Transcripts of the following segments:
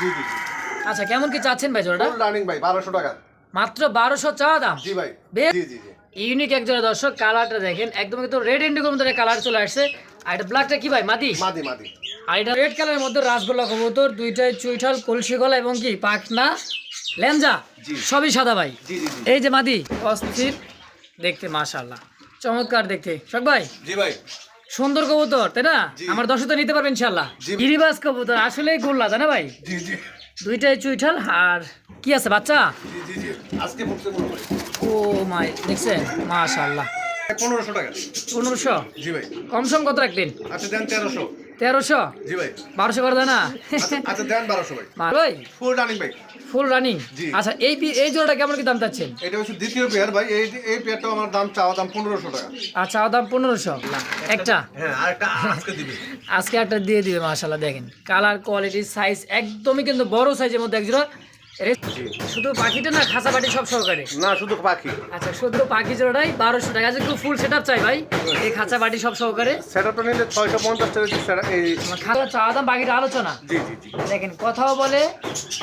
জি জি জি। আচ্ছা কেমন কি চাচ্ছেন ভাই জোড়াটা? ফুল রানিং ভাই বারোশো টাকা। মাত্র বারোশো চাওয়া দাম? জি ভাই জি জি জি। ইউনিক এক জোড়া দর্শক কালারটা দেখেন একদম কিন্তু রেড ইন্ডিগোর মধ্যে কালার চলে আসছে। আর এটা ব্ল্যাকটা কি ভাই মাদি? মাদি মাদি। আর এটা রেড কালারের মধ্যে রাসগোল্লা কবুতর দুইটাই চুইঠাল কলসি গলা এবং কি পাখনা লেঞ্জা জি। সবই সাদা ভাই। জি জি জি। এই যে মাদি অস্থির দেখতে মাশাল্লাহ চমৎকার দেখতে। শখ ভাই? জি ভাই। সুন্দর কবুতর তাই না। আমার দর্শক নিতে পারবেন ইনশাল্লাহ। গিরিবাস কবুতর আসলে গোল্লা তাই না ভাই? দুইটাই চুইঠাল আর কি আছে বাচ্চা? ও মাই দেখছেন? মাশাল্লাহ পনেরোশো টাকা। পনেরোশো? জি ভাই। কম সম কত রাখবেন? আচ্ছা দেন তেরোশো। তেরোশো? জি ভাই। বারোশো করে দেয় না? আচ্ছা আচ্ছা দেন বারোশো ভাই। ভাই ফুল রানিং ভাই। ফুল রানিং আচ্ছা এই এই জোড়াটা কেমন কি দাম চাচ্ছেন? এটা হচ্ছে দ্বিতীয় পেয়ার ভাই। এই এই পেয়ারটাও আমার দাম চাওয়া দাম পনেরোশো টাকা। আচ্ছা চাওয়া দাম পনেরোশো? একটা? হ্যাঁ আজকে দিবি। আজকে একটা দিয়ে দিবে মাসাল্লাহ দেখেন। কালার কোয়ালিটি সাইজ একদমই কিন্তু বড় সাইজের মধ্যে একজোড়া এর শুধু পাখিটা না খাসা পাটি সব সহকারে। না শুধু পাখি। আচ্ছা শুধু পাখি জোড়াই বারোশো টাকা। একটু ফুল সেট চাই ভাই। এই খাঁচা বাটি সব সহকারে। সেটআপটা নিলে ছয়শো পঞ্চাশ টাকা আমার চাওয়া দাম বাকিটা আলোচনা। জি জি জি। দেখেন কথাও বলে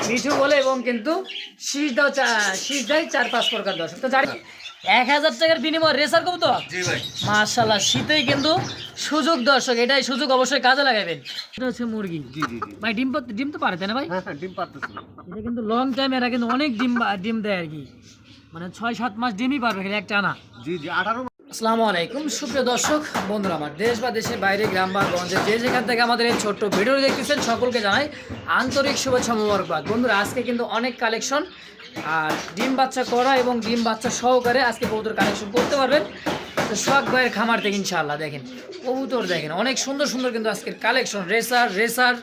মিঠু বলে এবং কিন্তু শীষ দাও চা- শীষ দেয় চার পাঁচ প্রকার দর্শক। তো জানি এক হাজার টাকার বিনিময় রেসার মার্শাল্লাহ শীতেই কিন্তু সুযোগ দর্শক এটাই সুযোগ অবশ্যই কাজে লাগাবেন। এটা হচ্ছে মুরগি। ভাই ডিম ডিম তো পারে তাই না ভাই? হ্যাঁ হ্যাঁ ডিম পারতেছে। এটা কিন্তু লং টাইম এরা কিন্তু অনেক ডিম ডিম দেয় আর কি। মানে ছয় সাত মাস ডিমই পারবে একটা আনা। জি জি আঠারো আসসালামু আলাইকুম। সুপ্রিয় দর্শক, বন্ধুরা, আমার দেশ বা দেশের বাইরে, গ্রাম বা গঞ্জে, যে যেখান থেকে আমাদের এই ছোট্ট ভিডিও দেখতেছেন, সকলকে জানাই আন্তরিক শুভেচ্ছা মোবারকবাদ। বন্ধুরা, আজকে কিন্তু অনেক কালেকশন, আর ডিম বাচ্চা করা এবং ডিম বাচ্চা সহকারে আজকে কবুতর কালেকশন করতে পারবেন। তো শখ ভাইয়ের খামার থেকে ইনশাআল্লাহ দেখেন, কবুতর দেখেন, অনেক সুন্দর সুন্দর কিন্তু আজকের কালেকশন। রেসার রেসার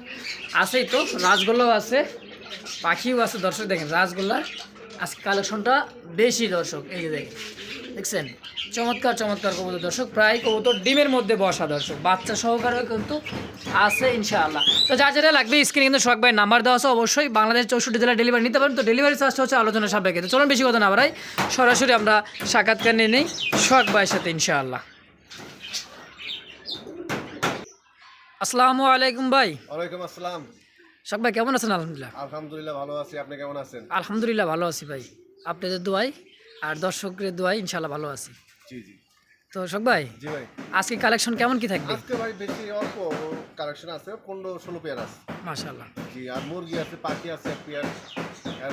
আছেই তো, রাজগোল্লাও আছে, পাখিও আছে। দর্শক দেখেন, রাজগোল্লার আজকে কালেকশনটা বেশি দর্শক, এই যে দেখেন। দেখছেন? চমৎকার চমৎকার কবুতর দর্শক। প্রায় কবুতর ডিমের মধ্যে বসা দর্শক। বাচ্চা সহকারে কিন্তু আছে ইনশাআল্লাহ। তো যা যেটা লাগবে স্ক্রিনে কিন্তু শখ ভাই নাম্বার দেওয়া আছে অবশ্যই বাংলাদেশ চৌষট্টি জেলা ডেলিভারি নিতে পারেন। তো ডেলিভারি চার্জটা হচ্ছে আলোচনা সাপেক্ষে। তো চলুন বেশি কথা না বাড়াই। সরাসরি আমরা সাক্ষাৎকার নিয়ে নিই শখ ভাইয়ের সাথে ইনশাআল্লাহ। আসসালামু আলাইকুম ভাই। ওয়ালাইকুম আসসালাম। শখ ভাই কেমন আছেন? আলহামদুলিল্লাহ। আলহামদুলিল্লাহ ভালো আছি। আপনি কেমন আছেন? আলহামদুলিল্লাহ ভালো আছি ভাই। আপনাদের দোয়াই আর দর্শকের দোয়াই ইনশাল্লাহ ভালো আছি। জি জি। তো শোক ভাই জি ভাই। আজকে কালেকশন কেমন কি থাকবে? আজকে ভাই বেশি অল্প কালেকশন আছে পনেরো ষোলো পেয়ার আছে। মাশাআল্লাহ। জি আর মুরগি আছে পাখি আছে এক পেয়ার আর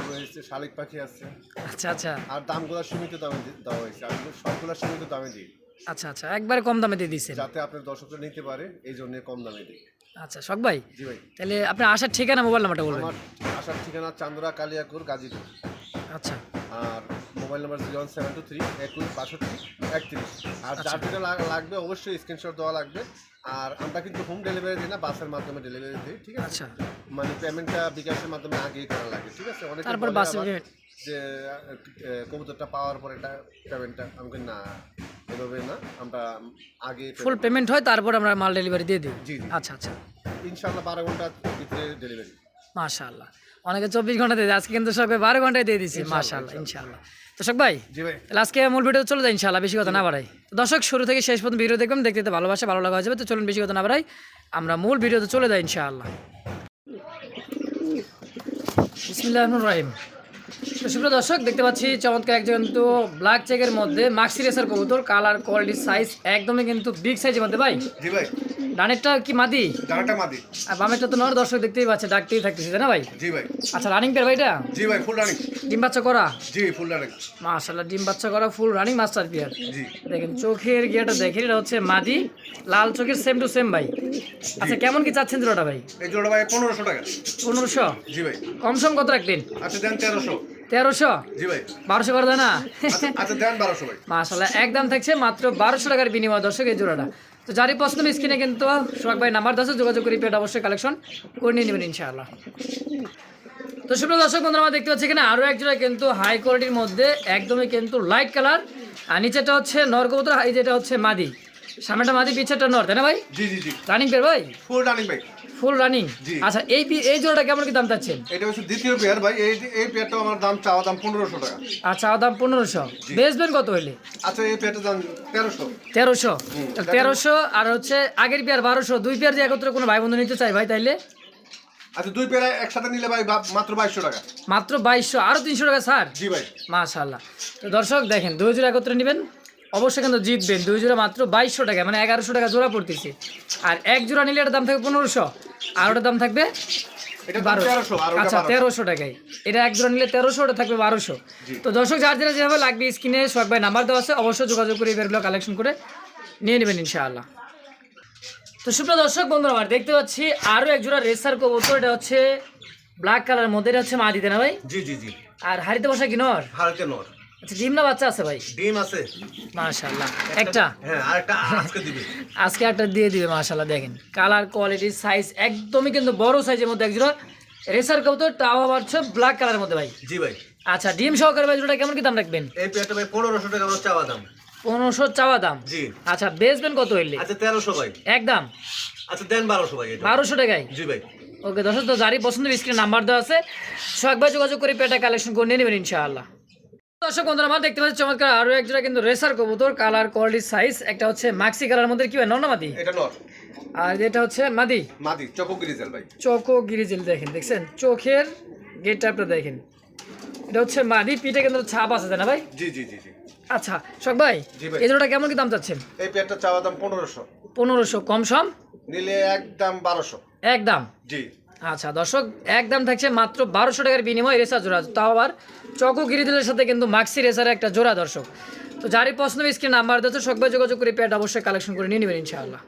শালিক পাখি আছে। আচ্ছা আচ্ছা। আর দামগুলো সীমিত দামে দেওয়া হয়েছে আমি সবগুলো সীমিত দামে দিই। আচ্ছা আচ্ছা। একবারে কম দামে দিয়ে দিচ্ছেন যাতে আপনার দর্শকরা নিতে পারে এই জন্য কম দামে দিই। আচ্ছা শোক ভাই জি ভাই। তাহলে আপনার আসার ঠিকানা মোবাইল নাম্বারটা বলবেন। আমার আসার ঠিকানা চান্দুরা কালিয়াকুর গাজীপুর। আচ্ছা। আর mobile number zero seven two three একুশ বাষট্টি একত্রিশ। আর যার যেটা লাগবে অবশ্যই স্ক্রিনশট দেওয়া লাগবে। আর আমরা কিন্তু হোম ডেলিভারি দিই না বাসের মাধ্যমে ডেলিভারি দিই ঠিক আছে? আচ্ছা। মানে পেমেন্টটা বিকাশের মাধ্যমে আগেই করা লাগে ঠিক আছে? অনেকে তারপর যে কবুতরটা পাওয়ার পরে এটা পেমেন্টটা আমাকে না এভাবে না আমরা আগে ফুল পেমেন্ট হয় তারপর আমরা মাল ডেলিভারি দিয়ে দিই? জি। আচ্ছা আচ্ছা। ইনশাল্লাহ বারো ঘণ্টার ভিতরে ডেলিভারি মাশাআল্লাহ। অনেকে চব্বিশ ঘণ্টা দিয়ে আজকে কিন্তু সবাই বারো ঘন্টায় দিয়ে দিচ্ছি মাশাআল্লাহ ইনশাল্লাহ। তো ভাই তাহলে আজকে মূল ভিডিও চলে যায় ইনশাল্লাহ বেশি কথা না বাড়াই। তো দর্শক শুরু থেকে শেষ পর্যন্ত ভিডিও দেখবেন দেখতে দেখতে ভালোবাসা ভালো লাগা হয়ে যাবে তো চলুন বেশি কথা না বাড়াই। আমরা মূল ভিডিওতে চলে যাই ইনশাআল্লাহ বিসমিল্লাহ রহিম। তো সুপ্রিয় দর্শক দেখতে পাচ্ছি চমৎকার একজন তো ব্ল্যাক চেকের মধ্যে মাক্সি রেসার কবুতর কালার কোয়ালিটি সাইজ একদমই কিন্তু বিগ সাইজের মধ্যে ভাই। জি ভাই। ডানেরটা কি মাদি? জানাটা মাদি। আর বামেরটা তো নর দর্শক দেখতেই পাচ্ছে ডাকতেই থাকতেছে না ভাই? জি ভাই। আচ্ছা রানিং পেয়ার ভাইটা জি ভাই ফুল রানিং ডিম বাচ্চা করা? জি ফুল রানিং মাশাল্লাহ ডিম বাচ্চা করা ফুল রানিং মাস্টার পেয়ার জি। দেখেন চোখের গিয়াটা দেখেন এটা হচ্ছে মাদি লাল চোখের সেম টু সেম ভাই। আচ্ছা কেমন কি চাচ্ছেন জোড়াটা ভাই? এই জোড়া ভাই পনেরোশো টাকা। পনেরোশো? জি ভাই। কম সম কত রাখবেন? আচ্ছা দেন তেরোশো। তেরোশো? বারোশো করে না? আচ্ছা আচ্ছা একদম থাকছে মাত্র বারোশো টাকার বিনিময় দর্শক এই জোড়াটা। তো যারই পছন্দ স্ক্রিনে কিন্তু সোহাগ ভাই নাম্বার দশে যোগাযোগ করে পেট অবশ্যই কালেকশন করে নিয়ে নেবেন ইনশাআল্লাহ। তো সুপ্রিয় দর্শক বন্ধুরা আমরা দেখতে পাচ্ছি এখানে আরও এক জোড়া কিন্তু হাই কোয়ালিটির মধ্যে একদমই কিন্তু লাইট কালার আর নিচেটা হচ্ছে নর কবুতর এই যেটা হচ্ছে মাদি। সামনেটা মাদি পিছেরটা নর তাই না ভাই? জি জি জি। রানিং পেয়ার ভাই? ফুল রানিং ভাই। Full running. আচ্ছা এই পি- এই জোড়াটা কেমন কি দাম চাচ্ছেন? এটা হচ্ছে দ্বিতীয় পেয়ার ভাই। এই এই পেয়ারটাও আমার দাম চাওয়া দাম পনেরোশো টাকা। আচ্ছা দাম পনেরোশো। বেচবেন কত হইলে? আচ্ছা এই পেয়ারটার দাম তেরোশো। তেরোশো। তেরোশো আর হচ্ছে আগের পেয়ার বারোশো। দুই পেয়ার যে একত্রে কোনো ভাই বন্ধু নিতে চাই ভাই তাইলে? আচ্ছা দুই পেয়ারা একসাথে নিলে ভাই মাত্র বাইশশো টাকা। মাত্র বাইশশো আরও তিনশো টাকা ছাড়? জি ভাই। মাশাল্লাহ তো দর্শক দেখেন দুই জোড়া একত্রে নেবেন। অবশ্যই কিন্তু জিতবেন। দুই জোড়া মাত্র বাইশশো টাকা মানে এগারোশো টাকা জোড়া পড়তেছে। আর এক জোড়া নিলে এটার দাম থাকবে পনেরোশো আর ওটার দাম থাকবে আচ্ছা তেরোশো টাকায়। এটা এক জোড়া নিলে তেরোশো ওটা থাকবে বারোশো। তো দর্শক যার যেটা যেভাবে লাগবে স্ক্রিনে সোহাগ ভাই নাম্বার দেওয়া আছে অবশ্যই যোগাযোগ করে এগুলো কালেকশন করে নিয়ে নেবেন ইনশাআল্লাহ। তো সুপ্রিয় দর্শক বন্ধুরা আমার দেখতে পাচ্ছি আরও এক জোড়া রেসার কবুতর এটা হচ্ছে ব্ল্যাক কালার মধ্যে এটা হচ্ছে মা দিতে না ভাই? জি জি জি। আর হারিতে বসা কি নর? হালকা নর। আচ্ছা ডিম না বাচ্চা আছে ভাই? ডিম আছে। মাশাল্লাহ একটা? হ্যাঁ আজকে দিবে। আজকে একটা দিয়ে দিবে দেখেন। কালার কোয়ালিটি সাইজ একদমই কিন্তু বড় সাইজের মধ্যে একজোড়া রেসার কবুতর তাও আবার হচ্ছে ব্ল্যাক কালারের মধ্যে ভাই। জি ভাই। আচ্ছা ডিম সহকারে ভাই জোড়া কেমন কি দাম রাখবেন? এই পেয়ারটা ভাই পনেরোশো টাকা আমার চাওয়া দাম। চাওয়া দাম? জি। আচ্ছা বেচবেন কত হইলে আচ্ছা তেরোশো ভাই। একদম? আচ্ছা দেন বারোশো ভাই এটা। বারোশো টাকায়? জি ভাই। ওকে দর্শক তো যারই পছন্দ স্ক্রিন নাম্বার দেওয়া আছে ভাই যোগাযোগ করে পেটা কালেকশন করে নিয়ে নেবেন ইনশাআল্লাহ। দর্শক বন্ধুরা আমার দেখতে পাচ্ছি চমৎকার আরও এক জোড়া কিন্তু রেসার কবুতর কালার কোয়ালিটি সাইজ একটা হচ্ছে মাক্সি কালার মধ্যে কি হয়? নর্নামাদি এটা নর। আর এটা হচ্ছে মাদি? মাদি চকোগিরিজাল ভাই। চোখো গিরিজেল দেখেন দেখছেন? চোখের গেটটা আপনি দেখেন। এটা হচ্ছে মাদি পিঠে কিন্তু ছাপ আছে না ভাই? জি জি জি জি। আচ্ছা শখ ভাই জি ভাই। এই জোড়াটা কেমন কি দাম চাচ্ছেন? এই পেয়ারটা চাওয়া দাম পনেরোশো। পনেরোশো কম সম? নিলে একদম বারোশো। একদম। জি। আচ্ছা দর্শক একদম থাকছে মাত্র বারোশো টাকার বিনিময়ে রেসার জোড়া। তাও আবার চকো গিরিদুলের সাথে কিন্তু মাক্সি রেসার একটা জোড়া দর্শক। তো যারই প্রশ্ন স্ক্রিন নাম্বার দিচ্ছে সবাই যোগাযোগ করে প্যাড অবশ্যই কালেকশন করে নিয়ে নেবেন ইনশাআল্লাহ।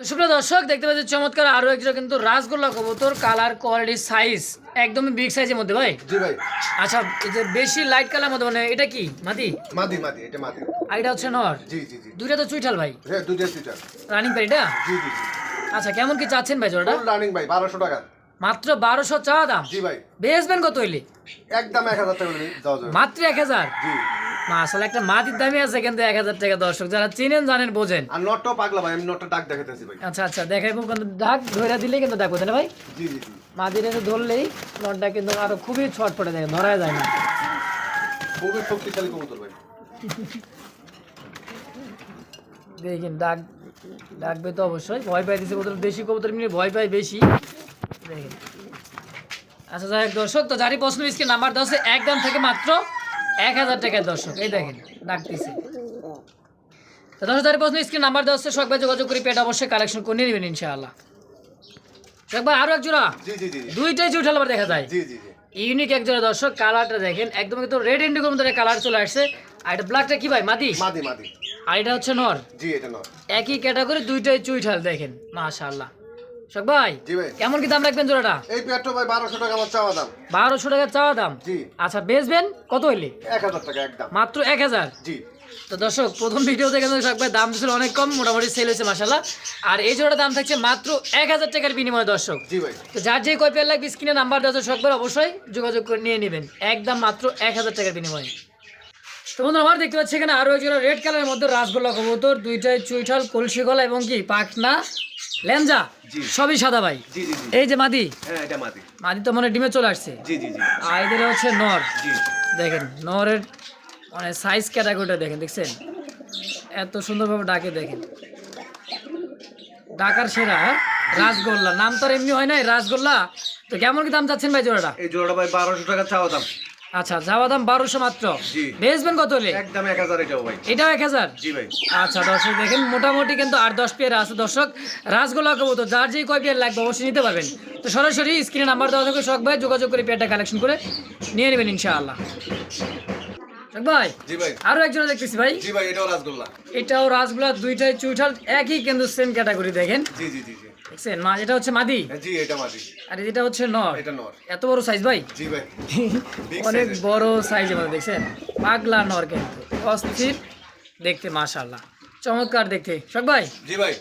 তো সুপ্রিয় দর্শক দেখতে পাচ্ছি চমৎকার আরও একজন কিন্তু রাসগোল্লা কবুতর কালার কোয়ালিটি সাইজ একদমই বিগ সাইজের মধ্যে ভাই? জি ভাই। আচ্ছা এই যে বেশি লাইট কালার মধ্যে মানে এটা কি? মাদি মাদি মাদি এটা মাদি আর এটা হচ্ছে নর? জি জি জি। দুইটা তো চুইঠাল ভাই। হ্যাঁ দুইটা সিটার রানিং পার এটা? জি জি জি। আচ্ছা কেমন কি চাচ্ছেন ভাই জোড়াটা? রানিং ভাই বারোশো টাকা। মাত্র বারোশো চাওয়া দাম। জি ভাই। বেচবেন কত হইলে। একদম এক হাজার টাকা মাত্র এক হাজার? জি। আসলে একটা মাটির দামই আছে কিন্তু এক হাজার টাকা দর্শক যারা চিনেন জানেন বোঝেন। আর পাগলা ভাই আমি নটটা ডাক দেখাতেছি ভাই। আচ্ছা আচ্ছা দেখাইবো কিন্তু ডাক ধরে দিলেই কিন্তু ডাকবো তাই না ভাই? জি জি মাটির ধরলেই নটটা কিন্তু আরও খুবই ছটফটে দেখে ধরা যায় না। খুবই শক্তিশালী কবুতর ভাই। দেখেন ডাক ডাকবে তো অবশ্যই ভয় পাই দিছে কবুতর বেশি কবুতর মিলে ভয় পায় বেশি। আচ্ছা যাই হোক দর্শক তো যারই প্রশ্ন স্ক্রিন নাম্বার দেওয়া আছে একদম থেকে মাত্র এক হাজার টাকায় দর্শক। এই দেখেন ডাকতেছে। তো দর্শক যারই প্রশ্ন স্ক্রিন নাম্বার আছে সবাই যোগাযোগ করে পেট অবশ্যই কালেকশন করে নিয়ে নেবেন ইনশাআল্লাহ। একবার আরও এক জোড়া দুইটাই চুইঠাল আবার দেখা যায়। ইউনিক এক জোড়া দর্শক কালারটা দেখেন একদম কিন্তু রেড ইন্ডিগোর মধ্যে কালার চলে আসছে। আর এটা ব্ল্যাকটা কি ভাই মাদি? মাদি মাদি। আর এটা হচ্ছে নর। জি এটা নর। একই ক্যাটাগরি দুইটাই চুইঠাল দেখেন মাশাআল্লাহ। শোক ভাই জি ভাই। কেমন কি দাম রাখবেন জোড়াটা? এই পেয়ারটা ভাই বারোশো টাকা আমার চাওয়া দাম। বারোশো টাকা চাওয়া দাম? জি। আচ্ছা বেচবেন? কত হইলে? এক হাজার টাকা একদম। মাত্র এক হাজার? জি। তো দর্শক প্রথম ভিডিওতে কিন্তু শোক ভাই দাম দিয়েছিল অনেক কম মোটামুটি সেল হয়েছে মাসাল্লাহ আর এই জোড়া দাম থাকছে মাত্র এক হাজার টাকার বিনিময়ে দর্শক। জি ভাই। তো যার যে কয় পেয়ার লাগবে স্ক্রিনে নাম্বার দেওয়া সকবার অবশ্যই যোগাযোগ করে নিয়ে নেবেন। একদম মাত্র এক হাজার টাকার বিনিময়ে। তো বন্ধু আমার দেখতে পাচ্ছি এখানে আরও একজন রেড কালারের মধ্যে রাসগোল্লা কবুতর দুইটাই চুইঠাল কলসি গলা এবং কি পাখনা। লেঞ্জা সবই সাদা ভাই। এই যে মাদি? হ্যাঁ মাদি। তো মানে ডিমে চলে আসছে। আর এদের হচ্ছে নর। দেখেন নরের মানে সাইজ ক্যাটাগরিটা দেখেন দেখছেন? এত সুন্দরভাবে ডাকে দেখেন। ডাকার সেরা হ্যাঁ? রাসগোল্লা। নাম তো আর এমনি হয় নাই রাসগোল্লা। তো কেমন কি দাম চাচ্ছেন ভাই জোড়াটা? এই জোড়াটা ভাই বারোশো টাকা চাওয়া দাম। আচ্ছা যাওয়া দাম বারোশো মাত্র। বেচবেন কত হলে? একদম এক হাজার এটাও ভাই। এটাও এক হাজার? জি ভাই। আচ্ছা দর্শক দেখেন মোটামুটি কিন্তু আট দশ পেয়ার আছে দর্শক। রাসগোল্লা কবুতর যার যেই কয় পেয়ার লাগবে অবশ্যই নিতে পারবেন। তো সরাসরি স্ক্রিনে নাম্বার দেওয়া থাকবে শখ ভাই যোগাযোগ করে পেয়ারটা কালেকশন করে নিয়ে নেবেন ইনশাআল্লাহ। ভাই জি ভাই। আরও একজন দেখতেছি ভাই। জি ভাই এটাও রাসগোল্লা এটাও রাসগোল্লা দুইটাই চুইঠাল একই কিন্তু সেম ক্যাটাগরি দেখেন। জি জি জি। দেখছেন? মা এটা হচ্ছে মাদি? হ্যাঁ, জি এটা মাদি। আর এটা হচ্ছে নর? এটা নর। এত বড় সাইজ ভাই? জি ভাই। অনেক বড় মধ্যে দেখছেন? পাগলা নর কিন্তু। অস্থির। দেখতে মাশাল্লাহ চমৎকার দেখতে। শখ ভাই? জি ভাই।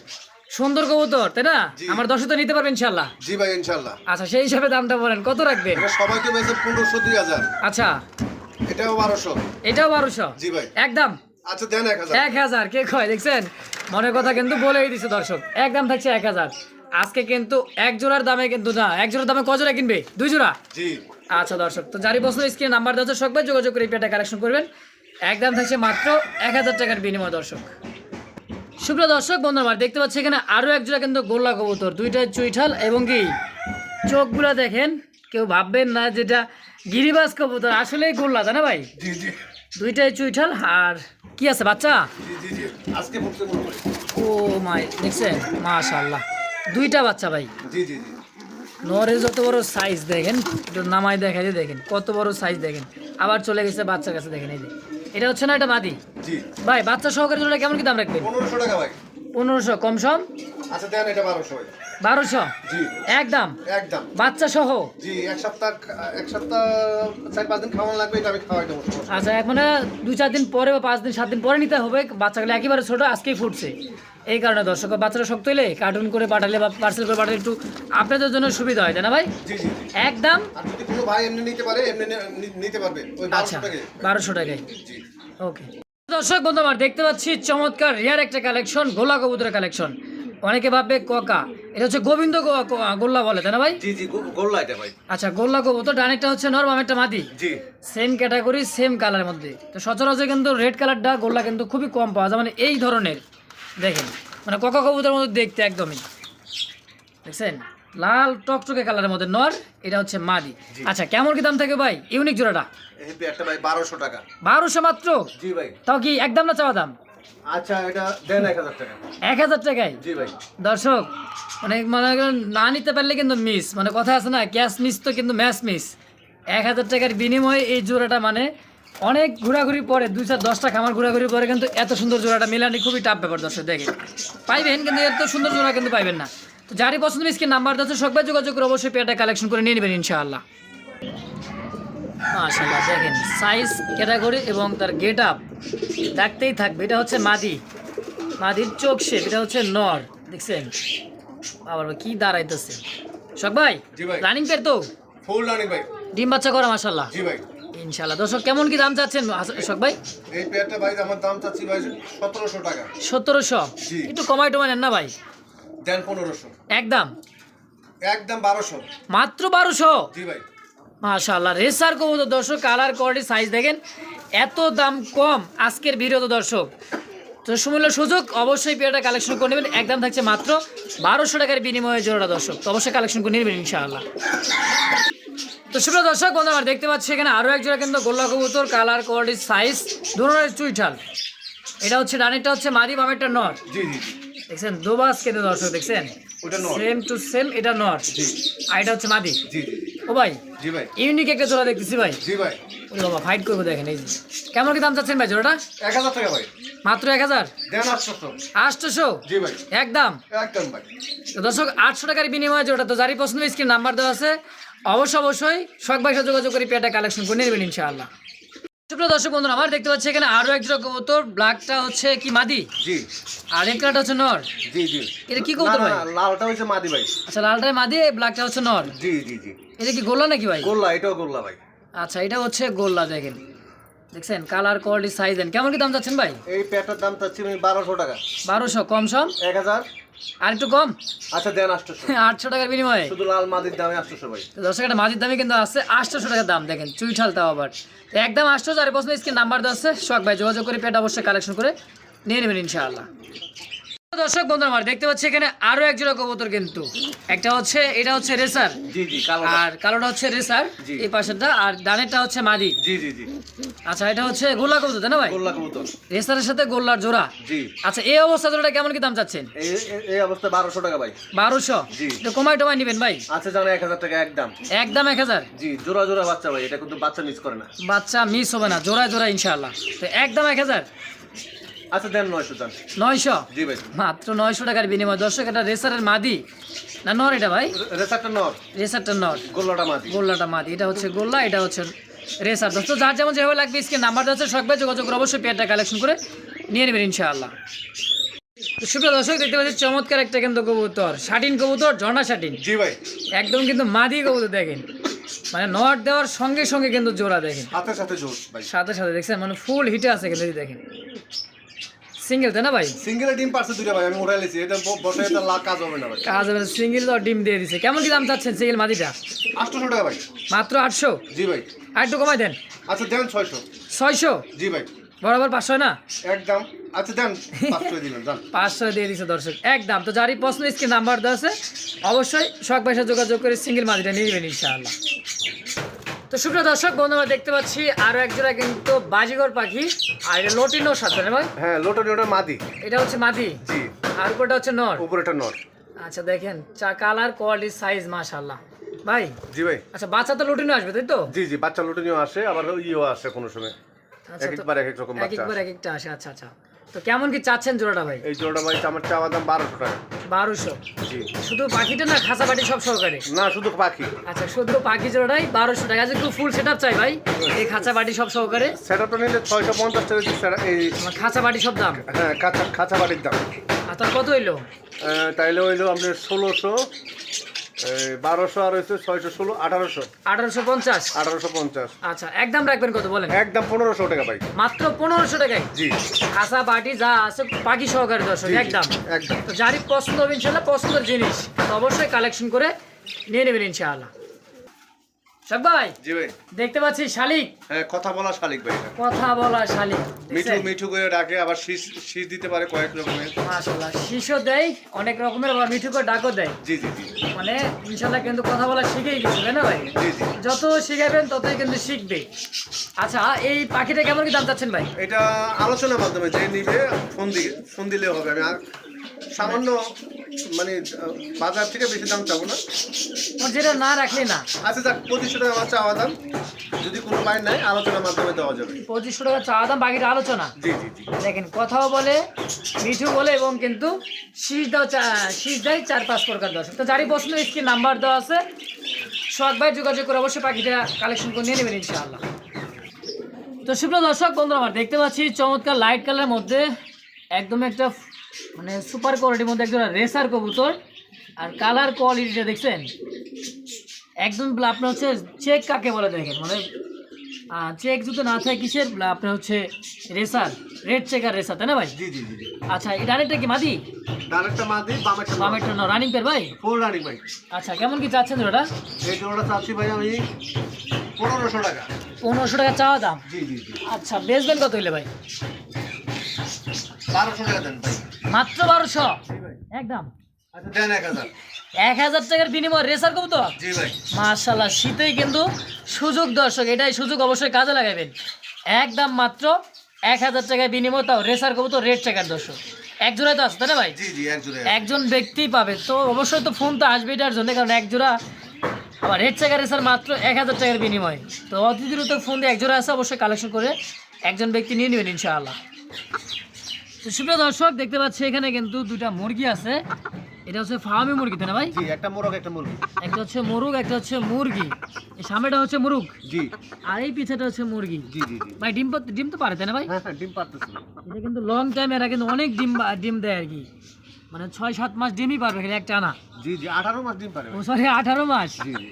সুন্দর কবুতর তাই না? আমার দশ তো নিতে পারবেন ইনশাল্লাহ জি ভাই ইনশাল্লাহ আচ্ছা সেই হিসাবে দামটা বলেন। কত রাখবেন? সবাইকে বেঁচে পনেরোশো দুই হাজার। আচ্ছা। এটাও বারোশো। এটাও বারোশো? জি ভাই। একদম? আচ্ছা দেন এক হাজার। এক হাজার কে কয়? দেখছেন? মনের কথা কিন্তু বলেই দিছে দর্শক। একদম থাকছে এক হাজার। আজকে কিন্তু এক জোড়ার দামে কিন্তু না এক জোড়ার দামে ক জোড়া কিনবে? দুই জোড়া? জি। আচ্ছা দর্শক তো যারই বছর স্ক্রিনে নাম্বার দেওয়া সকবে যোগাযোগ করে এই পেটা কালেকশন করবেন। একদম থাকছে মাত্র এক হাজার টাকার বিনিময় দর্শক। সুপ্রিয় দর্শক বন্ধু আমার দেখতে পাচ্ছি এখানে আরও এক জোড়া কিন্তু গোল্লা কবুতর দুইটা চুইঠাল এবং কি চোখগুলো দেখেন কেউ ভাববেন না যেটা গিরিবাজ কবুতর আসলেই গোল্লা তাই না ভাই? দুইটাই চুইঠাল আর কি আছে বাচ্চা? ও মাই দেখছেন? মাশাল্লাহ দুইটা বাচ্চা ভাই। জি জি জি। নরের যত বড় সাইজ দেখেন একটু নামাই দেখাই দিয়ে দেখেন কত বড় সাইজ দেখেন। আবার চলে গেছে বাচ্চার কাছে দেখেন এই যে। এটা হচ্ছে না এটা মাদি? জি। ভাই বাচ্চা সহকারে জোড়া কেমন কি দাম রাখবেন? পনেরোশো টাকা ভাই। পনেরোশো কম সম? আচ্ছা দেন এটা বারোশো বারোশো? জি। একদম একদম। বাচ্চা সহ? জি এক সপ্তাহ এক সপ্তাহ চার পাঁচ দিন খাওয়ানো লাগবে এটা আমি খাওয়াই দেবো। আচ্ছা এখন দুই চার দিন পরে বা পাঁচ দিন সাত দিন পরে নিতে হবে। বাচ্চাগুলো একেবারে ছোট আজকেই ফুটছে। এই কারণে দর্শক বাচ্চারা শক্ত হলে কার্টুন করে পাঠালে বা পার্সেল করে পাঠালে একটু আপনাদের জন্য সুবিধা হয় না ভাই? একদম ভাই এমনি নিতে পারে এমনি নিতে পারবে। আচ্ছা বারোশো টাকা টাকায়। ওকে। দর্শক বন্ধু আমার দেখতে পাচ্ছি চমৎকার রিয়ার একটা কালেকশন গোলা কবুতরের কালেকশন অনেকে ভাববে ককা এটা হচ্ছে গোবিন্দ গোল্লা বলে তাই না ভাই? জি জি গোল্লা এটা ভাই। আচ্ছা গোল্লা কবুতর ডানেরটা হচ্ছে নরমাম একটা মাদি। জি। সেম ক্যাটাগরি সেম কালারের মধ্যে। তো সচরাচর কিন্তু রেড কালারটা গোল্লা কিন্তু খুবই কম পাওয়া যায় মানে এই ধরনের। দেখেন মানে কোকা কবুতরের মধ্যে দেখতে একদমই। দেখছেন? লাল টকটকে কালারের মধ্যে নর এটা হচ্ছে মাদি। আচ্ছা কেমন কি দাম থাকে ভাই? ইউনিক জোড়াটা? একটা ভাই বারোশো টাকা। বারোশো মাত্র? জি ভাই। তাও কি একদম না চাওয়া দাম? আচ্ছা এটা দেন এক হাজার টাকা। এক হাজার টাকায়? জি ভাই। দর্শক মানে মনে না নিতে পারলে কিন্তু মিস মানে কথা আছে না ক্যাশ মিস তো কিন্তু ম্যাচ মিস এক হাজার টাকার বিনিময়ে এই জোড়াটা মানে অনেক ঘোরাঘুরি পরে দুই চার দশটা খামার ঘোরাঘুরি পরে কিন্তু এত সুন্দর জোড়াটা মেলানি খুবই টাফ ব্যাপার দর্শক দেখেন। পাইবেন কিন্তু এত সুন্দর জোড়া কিন্তু পাইবেন না। তো যারই পছন্দ মিসকে নাম্বার দিচ্ছে সবাই যোগাযোগ করে অবশ্যই পেয়ারটা কালেকশন করে নিয়ে নেবেন ইনশাআল্লাহ। মাশাআল্লাহ দেখেন সাইজ ক্যাটাগরি এবং তার গেট আপ দেখতেই থাকবে। এটা হচ্ছে মাদি মাদির চোখ শেপ এটা হচ্ছে নর দেখছেন? বাবার কি দাঁড়াইতেছে। শখ ভাই। রানিং পেয়ার তো? ফুল রানিং ভাই ডিম বাচ্চা করা মাশাল্লাহ জি ভাই। ইনশাল্লাহ দর্শক কেমন কি দাম চাচ্ছেন? শখ ভাই? এই পেয়ারটা ভাই আমার দাম চাচ্ছি ভাই সতেরোশো টাকা। সতেরোশো? জি। একটু কমাই টমাই নেন না ভাই? দেন পনেরোশো। একদম। একদম বারোশো। মাত্র বারোশো? জি ভাই। মাশাল্লাহ রেসার কবুতর দর্শক কালার কোয়ালিটি সাইজ দেখেন এত দাম কম আজকের ভিডিও তো দর্শক। তো সুমূল্য সুযোগ অবশ্যই পেয়ারটা কালেকশন করে নেবেন। একদম থাকছে মাত্র বারোশো টাকার বিনিময়ে জোড়া দর্শক। তো অবশ্যই কালেকশন করে নেবেন ইনশাআল্লাহ। তো সুপ্রিয় দর্শক বন্ধু আমার দেখতে পাচ্ছি এখানে আরও এক জোড়া কিন্তু গোল্লা কবুতর কালার কোয়ালিটি সাইজ ধরনের চুইঠাল। এটা হচ্ছে ডানেরটা হচ্ছে মারি বামেরটা নর। জি জি। দেখছেন? দুবাস কিন্তু দর্শক দেখছেন? সেম টু সেম এটা নর। জি। আর এটা হচ্ছে মাদি। ও ভাই ইউনিক একটা জোড়া দেখতেছি ভাই। বাবা ফাইট করব দেখেন এই যে। কেমন কি দাম চাচ্ছেন ভাই জোড়াটা? এক হাজার টাকা ভাই। মাত্র এক হাজার? আটশোশো। একদম? একদম ভাই। দর্শক আটশো টাকার বিনিময়ে জোড়া তো যারই পছন্দ স্ক্রিন নাম্বার দেওয়া আছে। অবশ্যই অবশ্যই সব ভাই যোগাযোগ করে পেয়ারটা কালেকশন করে নেবেন ইনশাআল্লাহ। সুপ্রিয় দর্শক বন্ধুরা আমার দেখতে পাচ্ছি এখানে আরও এক জোড়া কবুতর ব্ল্যাকটা হচ্ছে কি মাদি? জি। আর এক কালারটা হচ্ছে নর? জি জি। এটা কি কবুতর ভাই? লালটা হচ্ছে মাদি ভাই। আচ্ছা লালটাই মাদি ব্ল্যাকটা হচ্ছে নর? জি জি জি। এটা কি গোল্লা নাকি ভাই? গোল্লা এটাও গোল্লা ভাই। আচ্ছা এটা হচ্ছে গোল্লা দেখেন। দেখছেন কালার কোয়ালিটি সাইজ দেন। কেমন কি দাম যাচ্ছেন ভাই? এই প্যাটার দাম চাচ্ছি বারোশো টাকা। বারোশো কম সম? এক হাজার। আর একটু কম? আচ্ছা দেন আটশোশো। আটশো টাকার বিনিময়ে। শুধু লাল মাদির দামে আটশোশো ভাই। দশ টাকা মাদির দামে কিন্তু আছে আটশোশো টাকার দাম দেখেন চুইঠাল তাও আবার। তো একদম আটশোশো আর পছন্দ স্ক্রিন নাম্বার দেওয়া আছে। শখ ভাই যোগাযোগ করে পেট অবশ্যই কালেকশন করে নিয়ে নেবেন ইনশাআল্লাহ। দর্শক বন্ধু আমার দেখতে পাচ্ছি এখানে আরও এক জোড়া কবুতর কিন্তু। একটা হচ্ছে এটা হচ্ছে রেসার। আর কালোটা হচ্ছে রেসার এই পাশেরটা। আর ডানেরটা হচ্ছে মাদি। আচ্ছা এটা হচ্ছে গোল্লা কবুতর তাই না ভাই? গোল্লা কবুতর। রেসারের সাথে গোল্লার জোড়া। জি। আচ্ছা এই অবস্থা জোড়াটা কেমন কি দাম চাচ্ছেন? এই অবস্থা বারোশো টাকা ভাই। বারোশো? জি। তো কমাই টমাই নেবেন ভাই। আচ্ছা জানো এক হাজার টাকা একদম। একদম এক হাজার? জি জোড়া জোড়া বাচ্চা ভাই এটা কিন্তু বাচ্চা মিস করে না। বাচ্চা মিস হবে না জোড়ায় জোড়া ইনশাআল্লাহ। তো একদম এক হাজার? আচ্ছা দেন জি ভাই। মাত্র নয়শো টাকার বিনিময়। দর্শক এটা রেসারের মাদি না নর এটা ভাই? রেসারটা নর। রেসারটা নর। গোল্লাটা মাদি। গোল্লাটা মাদি। এটা হচ্ছে গোল্লা এটা হচ্ছে রেসার। দোস্ত যার যেমন যেভাবে লাগবে স্ক্রিন নাম্বার হচ্ছে সবাই যোগাযোগ করে অবশ্যই পেয়ারটা কালেকশন করে নিয়ে নেবেন ইনশাআল্লাহ। দর্শক দেখতে পাচ্ছি চমৎকার একটা কিন্তু কবুতর শাটিন কবুতর ঝর্ণা শাটিন। জি ভাই। একদম কিন্তু মাদি কবুতর দেখেন। মানে নট দেওয়ার সঙ্গে সঙ্গে কিন্তু জোড়া দেখেন। হাতে সাথে জোর সাথে সাথে দেখছেন মানে ফুল হিটে আছে কিন্তু দেখেন। সিঙ্গেল তাই না ভাই? সিঙ্গেল ডিম পারছে দুইটা ভাই আমি উড়াই লিছি। এটা বসে এটা লাখ কাজ হবে না ভাই। কাজ হবে সিঙ্গেল তো ডিম দিয়ে দিছে। কেমন কি দাম চাচ্ছেন সিঙ্গেল মাদিটা? টাকা ভাই। মাত্র আটশো? জি ভাই। আর একটু কমাই দেন। আচ্ছা দেন জি ভাই। বরাবর পাঁচশো না? একদম। আচ্ছা যান পাঁচশো দিয়ে দিচ্ছে দর্শক একদম। তো যারই পছন্দ স্ক্রিন নাম্বার দেওয়া আছে অবশ্যই শখ পয়সা যোগাযোগ করে সিঙ্গেল মাদিটা নিয়ে নেবেন ইনশাআল্লাহ। তো সুপ্রিয় দর্শক বন্ধুরা দেখতে পাচ্ছি আরও এক জোড়া কিন্তু বাজিগর পাখি আর এটা লটিনোর সাথে ভাই? হ্যাঁ লোটন ওটা মাদি। এটা হচ্ছে মাদি? জি। আর কোটা হচ্ছে নর? উপরেটা নর। আচ্ছা দেখেন চা কালার কোয়ালিটি সাইজ মাশাআল্লাহ। ভাই? জি ভাই। আচ্ছা বাচ্চা তো লটিনো আসবে তাই তো? জি জি বাচ্চা লোটনীয় আসে আবার ইয়েও আসে কোনো সময়। আচ্ছা এক একবার এক এক রকম এক বাচ্চা একবার এক একটা আসে আচ্ছা আচ্ছা। তো কেমন কি চাচ্ছেন জোড়াটা ভাই? এই জোড়া ভাই আমার চাওয়া দাম বারোশো টাকা। বারোশো? জি। শুধু পাখিটা না খাসা বাটি সব সহকারে? না শুধু পাখি। আচ্ছা শুধু পাখি জোড়াটাই বারোশো টাকা। আচ্ছা একটু ফুল সেট চাই ভাই। এই খাঁচা বাটি সব সহকারে? সেটআপটা নিলে ছয়শো পঞ্চাশ টাকা সেটা- এই খাঁচা বাটি সব দাম? হ্যাঁ কাঁচা কাঁচা বাড়ির দাম। আর তার কত হইল? তাইলে হইল আপনার ষোলোশো। বারোশো আর ছয়শো ষোলো আঠারোশো। আঠারোশো পঞ্চাশ? আঠারোশো পঞ্চাশ। আচ্ছা একদম রাখবেন কত বলেন? একদম পনেরোশো টাকা ভাই। মাত্র পনেরোশো টাকায়? জি। খাসা বাটি যা আছে পাখি সহকারে দর্শক একদম। একদম। তো যারই পছন্দ হবে ইনশাল্লাহ পছন্দের জিনিস তো অবশ্যই কালেকশন করে নিয়ে নেবেন ইনশাআল্লাহ শখ ভাই? জি ভাই। দেখতে পাচ্ছি শালিক? হ্যাঁ কথা বলা শালিক ভাই কথা বলা শালিক মিঠু মিঠু করে ডাকে আবার শীষ শীষ দিতে পারে কয়েক রকমের। মাশাল্লাহ শিশু দেয় অনেক রকমের আবার মিঠু করে ডাকও দেয়। জি জি জি। মানে ইনশাল্লাহ কিন্তু কথা বলা শিখেই গেছে তাই না ভাই? জি জি। যত শিখাবেন ততই কিন্তু শিখবে। আচ্ছা এই পাখিটা কেমন কি দাম চাচ্ছেন ভাই? এটা আলোচনার মাধ্যমে যে নিবে ফোন দিয়ে ফোন দিলে হবে। আমি সামান্য মানে বাজার থেকে বেশি দাম চাবো না? যেটা না রাখলে না। আচ্ছা যাক পঁচিশশো টাকা আমার চাওয়া দাম। যদি কোনো বাইর নাই আলোচনার মাধ্যমে দেওয়া যাবে। পঁচিশশো টাকা চাওয়া দাম বাকিটা আলোচনা। জি জি জি। দেখেন কথাও বলে মিঠু বলে এবং কিন্তু শীষ দাও শীষ দেয় চার পাঁচ প্রকার দর্শক তো যারই পছন্দ স্ক্রিন নাম্বার দেওয়া আছে। শখ ভাই যোগাযোগ করে অবশ্যই পাখিটা কালেকশন করে নিয়ে নেবেন ইনশাআল্লাহ। তো সুপ্রিয় দর্শক বন্ধুরা আমার দেখতে পাচ্ছি চমৎকার লাইট কালারের মধ্যে একদম একটা মানে সুপার কোয়ালিটির মধ্যে একজন রেসার কবুতর। আর কালার কোয়ালিটিটা দেখছেন? একদম আপনার হচ্ছে চেক কাকে বলে দেখেন? মানে চেক যদি না থাকে কিসের? আপনার হচ্ছে রেসার রেড চেকার রেসার তাই না ভাই? জি জি জি জি। আচ্ছা এই ডানেরটা কি মাদি? ডানেরটা মাদি বামেরটা বামের বামেরটা না রানিং পের ভাই? ফুল রানিং ভাই আচ্ছা কেমন কি চাচ্ছেন ওটা এই জোড়াটা চাচ্ছি ভাই আমি পনেরোশো টাকা। পনেরোশো টাকা চাওয়া দাম? জি জি জি। আচ্ছা বেচবেন কত হইলে ভাই? বারোশো টাকা দেন ভাই। মাত্র বারোশো। একদম। আচ্ছা এক হাজার। টাকার বিনিময় রেসার মার্শাল্লাহ শীতেই কিন্তু সুযোগ দর্শক এটাই সুযোগ অবশ্যই কাজে লাগাবেন। একদম মাত্র এক হাজার টাকার বিনিময় তাও রেসার রেড টাকার দর্শক। এক জোড়ায় তো তাই না ভাই? একজন ব্যক্তি পাবে। তো অবশ্যই তো ফোন তো আসবে এটার জন্য কারণ এক জোড়া আবার রেড চেকার রেসার মাত্র এক হাজার টাকার বিনিময়। তো অতি দ্রুত ফোন দিয়ে এক জোড়া আছে অবশ্যই কালেকশন করে একজন ব্যক্তি নিয়ে নেবেন ইনশাআল্লাহ। সুপ্রিয় দর্শক দেখতে পাচ্ছি এখানে কিন্তু দুটা মুরগি আছে। এটা হচ্ছে ফার্মি মুরগি তাই না ভাই? জি একটা মোরগ একটা মুরগি। একটা হচ্ছে মুরগ একটা হচ্ছে মুরগি। এই সামনেটা হচ্ছে মুরগ। জি। আর এই পিছেটা হচ্ছে মুরগি। জি জি জি। ভাই ডিম ডিম তো পারে তাই না ভাই? হ্যাঁ হ্যাঁ ডিম পারতেছি। এটা কিন্তু লং টাইম এরা কিন্তু অনেক ডিম ডিম দেয় আর কি। মানে ছয় সাত মাস ডিমই পারবে এখানে একটা আনা। জি জি আঠারো মাস ডিম পারে ও সরি আঠারো মাস। জি জি।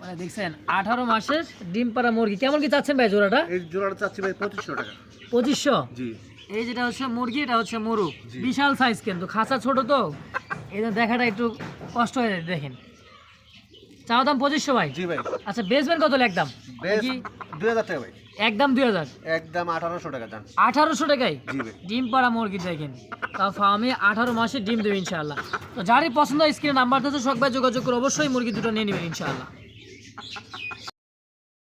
মানে দেখছেন আঠারো মাসের ডিম পাড়া মুরগি। কেমন কি চাচ্ছেন ভাই জোড়াটা? এই জোড়াটা চাচ্ছি ভাই পঁচিশশো টাকা। পঁচিশশো? জি। এই যেটা হচ্ছে মুরগি এটা হচ্ছে মুরগ বিশাল সাইজ কিন্তু খাঁচা ছোট তো। যে দেখাটা একটু কষ্ট হয়ে যায় দেখেন। চাওয়া দাম পঁচিশশো ভাই? জি ভাই। আচ্ছা বেচবেন কত একদম? দুই হাজার টাকা ভাই। একদম দুই হাজার? একদম আঠারোশো টাকা দাম। আঠারোশো টাকায়? ডিম পাড়া মুরগি দেখেন। তাও ফার্মে আঠারো মাসে ডিম দেবে ইনশাআল্লাহ। তো যারই পছন্দ স্ক্রিনে নাম্বার থাকে সবাই যোগাযোগ করে অবশ্যই মুরগি দুটো নিয়ে নেবেন ইনশাআল্লাহ।